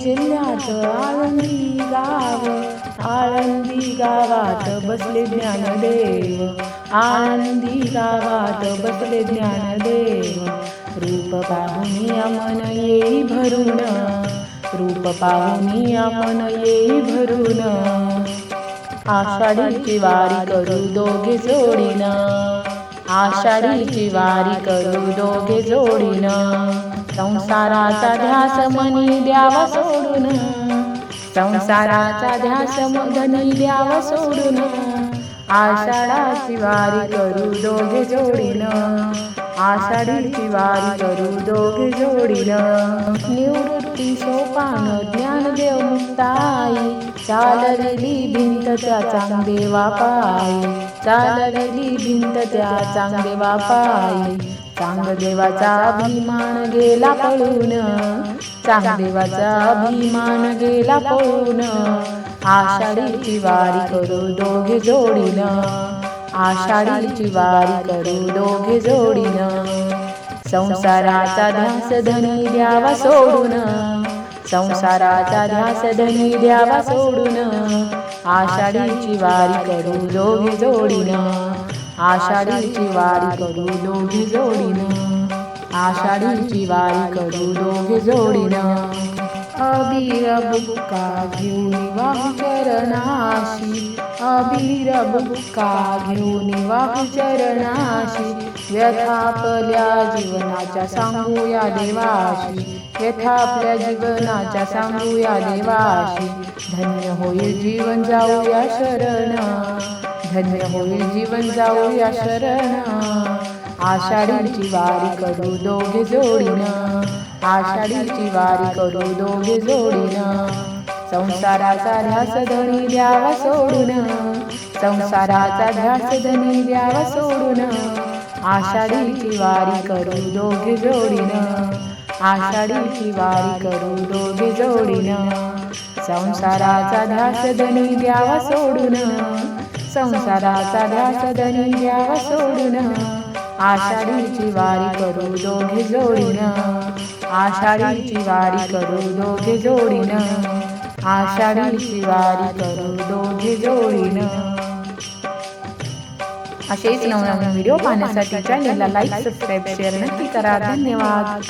जिल्ह्यात आळंदी गाव आळंदी गावात बसले ज्ञानदेव. आळंदी गावात बसले ज्ञानदेव. रूप पाहुनी मन येई भरून. रूप पाहुनी मन येई भरून. आषाढीची वारी करू दोघे जोडीन. आषाढीची वारी करू दोघे जोडीन. संसाराचा ध्यास मनी द्यावा सोडून. संसाराचा ध्यास मधनी द्यावा सोडून. आषाढाची वारी करू दोघे जोडीन. आषाढीची वारी करू दोघे जोडीन. निवृत्ती सोपान ज्ञानदेव मुक्ताई. चाललेली भिंत त्या चांगदेवा पायी चाललेली भिंत त्या चांगदेवा पायी चांगदेवाचा अभिमान गेला पळून. चांगदेवाचा अभिमान गेला पळून. आषाढीची वारी करू दोघे जोडीन. आषाढीची वारी करू दोघे जोडीन. संसाराचा ध्यास धनी द्यावा सोडून. संसाराचा ध्यास धनी द्यावा सोडून. आषाढीची वारी करू दोघे जोडीन. आषाढीची वारी करू दोघे जोडीनं. आषाढीची वारी करू दोघे जोडीनं. अबीर बुक्का घेऊन वाहू चरणाशी. अबीर बुक्का घेऊन वाहू चरणाशी. व्यथा आपल्या जीवनाच्या सांगूया देवाशी. व्यथा आपल्या जीवनाच्या सांगूया देवाशी. धन्य होईल जीवन जाऊया शरण. धन्य होईल जीवन जाऊया शरण. आषाढीची वारी करू दोघे जोडीनं. आषाढीची वारी करू दोघे जोडीनं. संसाराचा ध्यास धनी द्यावा सोडून. संसाराचा ध्यास धनी द्यावा सोडून. आषाढीची वारी करू दोघे जोडीनं. आषाढीची वारी करू दोघे जोडीनं. संसाराचा ध्यास धनी द्यावा सोडून. संसाराचा ध्यास धनी द्यावा सोडून. आषाढीची वारी करू दोघे जोडीन. आषाढीची वारी करू दोघे जोडीन. आषाढीची वारी करू दोघे जोडीन. असेच नवनवीन व्हिडिओ पाहण्यासाठी चॅनलला लाईक सबस्क्राईब शेअर नक्की करा. धन्यवाद.